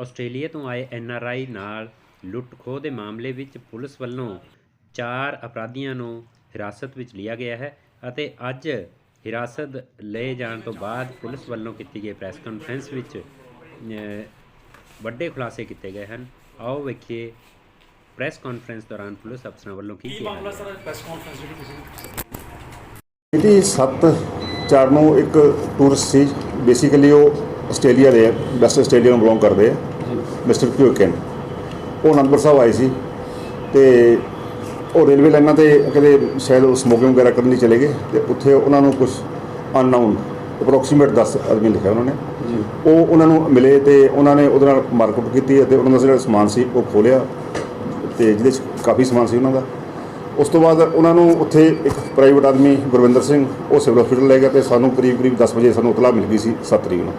Australia ਤੋਂ ਆਏ NRI ਨਾਲ ਲੁੱਟ ਖੋਹ ਦੇ ਮਾਮਲੇ ਵਿੱਚ ਪੁਲਿਸ ਵੱਲੋਂ ਚਾਰ ਅਪਰਾਧੀਆਂ ਨੂੰ ਹਿਰਾਸਤ ਵਿੱਚ ਲਿਆ ਗਿਆ ਹੈ ਅਤੇ ਅੱਜ ਹਿਰਾਸਤ ਲਏ ਜਾਣ ਤੋਂ ਬਾਅਦ ਪੁਲਿਸ ਵੱਲੋਂ ਕੀਤੀ ਗਈ ਪ੍ਰੈਸ ਕਾਨਫਰੰਸ ਵਿੱਚ ਵੱਡੇ ਖੁਲਾਸੇ ਕੀਤੇ ਗਏ ਹਨ। ਆਓ ਵੇਖੀਏ ਪ੍ਰੈਸ ਕਾਨਫਰੰਸ ਦੌਰਾਨ ਪੁਲਿਸ ਅਫਸਰਾਂ ਵੱਲੋਂ ਕੀ ਕੀ ਕਿਹਾ ਮਾਮਲਾ ਸਰ ਪ੍ਰੈਸ ਕਾਨਫਰੰਸ ਜਿਹੜੀ ਤੁਸੀਂ ਇਹਦੀ 7 ਚਾਰ ਨੂੰ ਇੱਕ ਟੂਰਿਸਟ ਸੀ। ਬੇਸਿਕਲੀ ਉਹ ਆਸਟ੍ਰੇਲੀਆ ਦੇ ਵੈਸਟ ਆਸਟ੍ਰੇਲੀਆ ਨੂੰ ਬਿਲੋਂਗ ਕਰਦੇ ਆ ਮਿਸਟਰ ਕਿਊਕਨ ਉਹ ਅਨੰਦਪੁਰ ਸਾਹਿਬ ਆਏ ਸੀ ਤੇ ਉਹ ਰੇਲਵੇ ਲਾਈਨਾਂ ਤੇ ਕਦੇ ਸ਼ਾਇਦ ਉਹ ਸਮੋਕਿੰਗ ਵਗੈਰਾ ਕਰਨ ਲਈ ਚਲੇ ਗਏ ਤੇ ਉੱਥੇ ਉਹਨਾਂ ਨੂੰ ਕੁਝ ਅਨਨਾਊਨ ਅਪਰੋਕਸੀਮੇਟ 10 ਆਦਮੀ ਲਿਖਿਆ ਉਹਨਾਂ ਨੇ। ਉਹ ਉਹਨਾਂ ਨੂੰ ਮਿਲੇ ਤੇ ਉਹਨਾਂ ਨੇ ਉਹਦੇ ਨਾਲ ਮਾਰਕੁੱਟ ਕੀਤੀ ਅਤੇ ਉਹਨਾਂ ਦਾ ਜਿਹੜਾ ਸਮਾਨ ਸੀ ਉਹ ਖੋਲਿਆ ਤੇ ਜਿਹਦੇ 'ਚ ਕਾਫੀ ਸਮਾਨ ਸੀ ਉਹਨਾਂ ਦਾ। ਉਸ ਤੋਂ ਬਾਅਦ ਉਹਨਾਂ ਨੂੰ ਉੱਥੇ ਇੱਕ ਪ੍ਰਾਈਵੇਟ ਆਦਮੀ ਗੁਰਵਿੰਦਰ ਸਿੰਘ ਉਹ ਸਿਵਲ ਹਸਪੀਟਲ ਲੈ ਗਿਆ ਤੇ ਸਾਨੂੰ ਕਰੀਬ ਕਰੀਬ 10 ਵਜੇ ਸਾਨੂੰ ਇਤਲਾਹ ਮਿਲ ਗਈ ਸੀ 7 ਤਰੀਕ ਨੂੰ।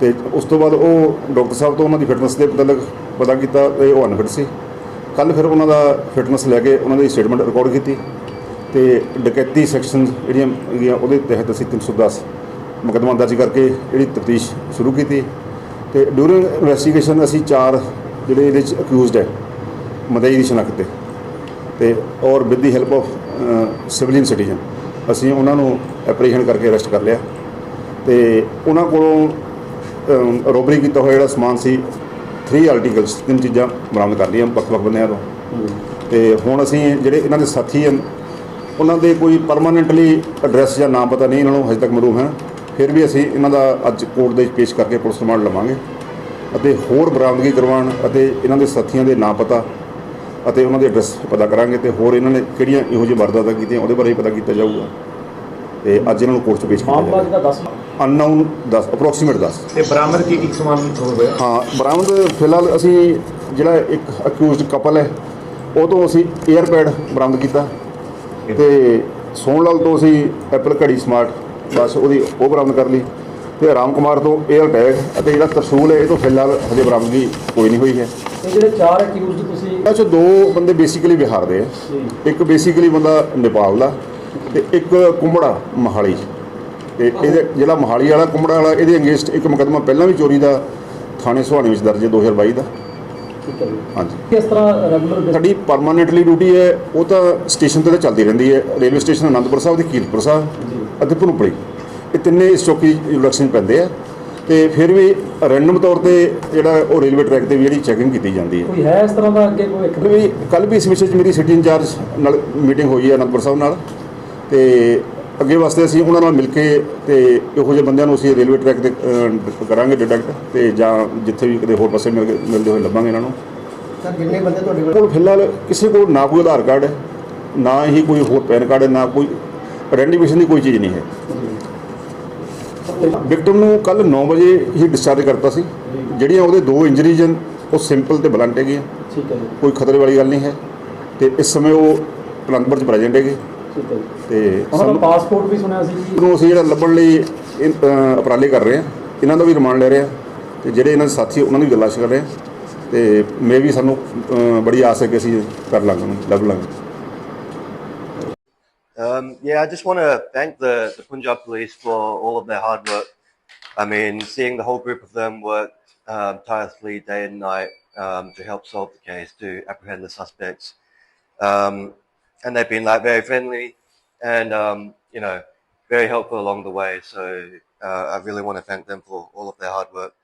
ਤੇ ਉਸ ਤੋਂ ਬਾਅਦ ਉਹ ਡਾਕਟਰ ਸਾਹਿਬ ਤੋਂ ਉਹਨਾਂ ਦੀ ਫਿਟਨੈਸ ਦੇ ਮੁਤਲਕ ਪਤਾ ਕੀਤਾ ਤੇ ਉਹ ਅਨਫਿਟ ਸੀ। ਕੱਲ ਫਿਰ ਉਹਨਾਂ ਦਾ ਫਿਟਨੈਸ ਲੈ ਕੇ ਉਹਨਾਂ ਦੀ ਸਟੇਟਮੈਂਟ ਰਿਕਾਰਡ ਕੀਤੀ ਤੇ ਡਕੈਤੀ ਸੈਕਸ਼ਨ ਜਿਹੜੀਆਂ ਹੈਗੀਆਂ ਉਹਦੇ ਤਹਿਤ ਅਸੀਂ 310 ਮੁਕੱਦਮਾ ਦਰਜ ਕਰਕੇ ਜਿਹੜੀ ਤਫਤੀਸ਼ ਸ਼ੁਰੂ ਕੀਤੀ ਤੇ ਡਿਊਰਿੰਗ ਇਨਵੈਸਟੀਗੇਸ਼ਨ ਅਸੀਂ ਚਾਰ ਜਿਹੜੇ ਇਹਦੇ ਚ ਅਕਿਊਜ਼ਡ ਹੈ, ਮਦਈ ਦੀ ਸ਼ਨਾਖਤ ਤੇ ਤੇ ਔਰ with the help of civilian citizen ਅਸੀਂ ਉਹਨਾਂ ਨੂੰ ਐਪਰੀਹੈਂਡ ਕਰਕੇ ਅਰੈਸਟ ਕਰ ਲਿਆ ਤੇ ਉਹਨਾਂ ਕੋਲੋਂ ਰੋਬਰੀ ਕੀਤਾ ਹੋਇਆ ਜਿਹੜਾ ਸਮਾਨ ਸੀ 3 ਆਰਟੀਕਲਸ ਤਿੰਨ ਚੀਜ਼ਾਂ ਬਰਾਮਦ ਕਰ ਲਈਆਂ ਵੱਖ-ਵੱਖ ਬੰਦਿਆਂ ਤੋਂ। ਤੇ ਹੁਣ ਅਸੀਂ ਜਿਹੜੇ ਇਹਨਾਂ ਦੇ ਸਾਥੀ ਹਨ ਉਹਨਾਂ ਦੇ ਕੋਈ ਪਰਮਾਨੈਂਟਲੀ ਐਡਰੈਸ ਜਾਂ ਨਾਮ ਪਤਾ ਨਹੀਂ ਇਹਨਾਂ ਨੂੰ ਹਜੇ ਤੱਕ ਮਲੂਮ ਹੈ। ਫਿਰ ਵੀ ਅਸੀਂ ਇਹਨਾਂ ਦਾ ਅੱਜ ਕੋਰਟ ਦੇ ਵਿੱਚ ਪੇਸ਼ ਕਰਕੇ ਪੁਲਿਸ ਰਿਮਾਂਡ ਲਵਾਂਗੇ। ਅਤੇ ਹੋਰ ਬਰਾਮਦਗੀ ਕਰਵਾਉਣ ਅਤੇ ਇਹਨਾਂ ਦੇ ਸਾਥੀਆਂ ਦੇ ਨਾਮ ਪਤਾ ਅਤੇ ਉਹਨਾਂ ਦੇ ਐਡਰੈਸ ਪਤਾ ਕਰਾਂਗੇ ਤੇ ਹੋਰ ਇਹਨਾਂ ਨੇ ਕਿਹੜੀਆਂ ਇਹੋ ਜਿਹੀ ਵਾਰਦਾਤਾਂ ਕੀਤੀਆਂ ਉਹਦੇ ਬਾਰੇ ਵੀ ਪਤਾ ਕੀਤਾ ਜਾਊਗਾ। ਤੇ ਅੱਜ ਇਹਨਾਂ ਨੂੰ ਕੋਰਟ 'ਚ ਪੇਸ਼ ਕੀਤਾ ਮਾਮਲਾ ਜਾਏਗਾ ਜਿਹੜਾ 10 ਅਨਨਾਊਨ 10 ਅਪਰੋਕਸੀਮੇਟ 10 ਤੇ ਬਰਾਮਦ ਕੀ ਕੀ ਸਮਾਨ ਹੋਇਆ? ਹਾਂ ਬਰਾਮਦ ਫਿਲਹਾਲ ਅਸੀਂ ਜਿਹੜਾ ਇੱਕ ਅਕਿਊਜ਼ਡ ਕਪਲ ਹੈ ਉਹ ਤੋਂ ਅਸੀਂ 에ਅਰਪੈਡ ਬਰਾਮਦ ਕੀਤਾ ਤੇ ਸੋਹਣਲਾਲ ਤੋਂ ਅਸੀਂ ਐਪਲ ਘੜੀ ਸਮਾਰਟ ਬਸ ਉਹਦੀ ਉਹ ਬਰਾਮਦ ਕਰ ਲਈ ਤੇ ਰਾਮ ਕੁਮਾਰ ਤੋਂ 에ਅਰ ਟੈਗ ਅਤੇ ਜਿਹੜਾ ਤਰਸੂਲ ਹੈ ਇਹ ਤੋਂ ਫਿਲਹਾਲ ਹਜੇ ਬਰਾਮਦਗੀ ਕੋਈ ਨਹੀਂ ਹੋਈ ਹੈ। ਜਿਹੜੇ ਚਾਰ ਅਕਿਊਜ਼ਡ ਤੁਸੀਂ 'ਚ ਦੋ ਬੰਦੇ ਬੇਸਿਕਲੀ ਬਿਹਾਰ ਦੇ ਆ। ਇੱਕ ਬੇਸਿਕਲੀ ਬੰਦਾ ਨੇਪਾਲ ਦਾ ਤੇ ਇੱਕ ਕੁੰਬੜਾ ਮਹਾਲੀ ਤੇ ਇਹਦੇ ਜਿਹੜਾ ਮਹਾਲੀ ਵਾਲਾ ਕੁੰਬੜਾ ਵਾਲਾ ਇਹਦੇ ਅਗੇਂਸਟ ਇੱਕ ਮੁਕੱਦਮਾ ਪਹਿਲਾਂ ਵੀ ਚੋਰੀ ਦਾ ਥਾਣੇ ਸੁਹਾਣੇ ਵਿੱਚ ਦਰਜ ਹੈ 2022 ਦਾ। ਹਾਂਜੀ। ਕਿਸ ਤਰ੍ਹਾਂ ਰੈਗੂਲਰ ਸਾਡੀ ਪਰਮਾਨੈਂਟਲੀ ਡਿਊਟੀ ਹੈ ਉਹ ਤਾਂ ਸਟੇਸ਼ਨ ਤੇ ਤਾਂ ਚੱਲਦੀ ਰਹਿੰਦੀ ਹੈ। ਰੇਲਵੇ ਸਟੇਸ਼ਨ ਅਨੰਦਪੁਰ ਸਾਹਿਬ ਤੇ ਕੀਰਤਪੁਰ ਸਾਹਿਬ ਅਤੇ ਭਨੂਪੜੀ ਇਹ ਤਿੰਨੇ ਇਸ ਚੌਕੀ ਜੁਲਕਸ਼ਨ ਪੈਂਦੇ ਆ। ਤੇ ਫਿਰ ਵੀ ਰੈਂਡਮ ਤੌਰ ਤੇ ਜਿਹੜਾ ਉਹ ਰੇਲਵੇ ਟਰੈਕ ਤੇ ਵੀ ਜਿਹੜੀ ਚੈਕਿੰਗ ਕੀਤੀ ਜਾਂਦੀ ਹੈ। ਕੋਈ ਹੈ ਇਸ ਤਰ੍ਹਾਂ ਦਾ ਅੱਗੇ ਕੋਈ ਇੱਕ ਵੀ ਕੱਲ ਵੀ ਇਸ ਵਿਸ਼ੇ 'ਚ ਮੇਰੀ ਸਿਟੀ ਇੰਚਾਰਜ ਨਾਲ ਮੀਟਿੰਗ ਹੋਈ ਹੈ ਅਨੰਦਪੁਰ ਸਾਹਿਬ ਨਾਲ। ਤੇ ਅੱਗੇ ਵਾਸਤੇ ਅਸੀਂ ਉਹਨਾਂ ਨਾਲ ਮਿਲ ਕੇ ਤੇ ਇਹੋ ਜਿਹੇ ਬੰਦਿਆਂ ਨੂੰ ਅਸੀਂ ਰੇਲਵੇ ਟਰੈਕ ਤੇ ਅਹ, ਕਰਾਂਗੇ ਡਿਟੈਕਟ ਤੇ ਜਾਂ ਜਿੱਥੇ ਵੀ ਕਿਤੇ ਹੋਰ ਪਾਸੇ ਮਿਲ ਕੇ- ਮਿਲਦੇ ਹੋਏ ਲੱਭਾਂਗੇ ਇਹਨਾਂ ਨੂੰ। ਸਰ ਜਿੰਨੇ ਬੰਦੇ ਤੁਹਾਡੇ ਕੋਲ? ਫਿਲਹਾਲ ਕਿਸੇ ਕੋਲ ਨਾ ਕੋਈ ਆਧਾਰ ਕਾਰਡ ਹੈ ਨਾ ਹੀ ਕੋਈ ਹੋਰ ਪੈਨ ਕਾਰਡ ਹੈ ਨਾ ਕੋਈ ਆਇਡੈਂਟੀਫਿਕੇਸ਼ਨ ਦੀ ਕੋਈ ਚੀਜ਼ ਨਹੀਂ ਹੈ। ਵਿਕਟਮ ਨੂੰ ਕੱਲ 9 ਵਜੇ ਹੀ ਡਿਸਚਾਰਜ ਕਰਤਾ ਸੀ। ਜਿਹੜੀਆਂ ਉਹਦੇ ਦੋ ਇੰਜਰੀਜ਼ ਹਨ ਉਹ ਸਿੰਪਲ ਤੇ ਬਲੰਟ ਹੈਗੀਆਂ। ਠੀਕ ਹੈ ਜੀ। ਕੋਈ ਖਤਰੇ ਵਾਲੀ ਗੱਲ ਨਹੀਂ ਹੈ। ਤੇ ਇਸ ਸਮੇਂ ਉਹ ਅਨੰਦਪੁਰ ਚ ਪ੍ਰੈਜ਼ੈਂਟ ਹੈਗੇ। ਤੇ ਉਹਨਾਂ ਦਾ ਸਾਨੂੰ ਪਾਸਪੋਰਟ ਵੀ ਸੁਣਿਆ ਸੀ ਜੀ ਨੂੰ ਅਸੀਂ ਜਿਹੜਾ ਲੱਭਣ ਲਈ ਇਹ, ਅ, ਉਪਰਾਲੇ ਕਰ ਰਹੇ ਹਾਂ ਇਹਨਾਂ ਦਾ ਵੀ ਰਿਮਾਂਡ ਲੈ ਰਹੇ ਹਾਂ ਤੇ ਜਿਹੜੇ ਇਹਨਾਂ ਦੇ ਸਾਥੀ ਉਹਨਾਂ ਦੀ ਤਲਾਸ਼ ਕਰ ਰਹੇ ਹਾਂ ਤੇ ਮੇ ਵੀ ਸਾਨੂੰ ਅ, ਬੜੀ ਆਸ ਹੈ ਕਿ ਅਸੀਂ ਕਰ ਲਾਂਗੇ ਉਹਨੂੰ ਲੱਭ ਲਾਂਗੇ Um, yeah, I just want to thank the, the Punjab police for all of their hard work. I mean, seeing the whole group of them work um, tirelessly day and night um, to help solve the case, to apprehend the suspects. Um, and they've been like very friendly and, um, you know, very helpful along the way. So uh, I really want to thank them for all of their hard work.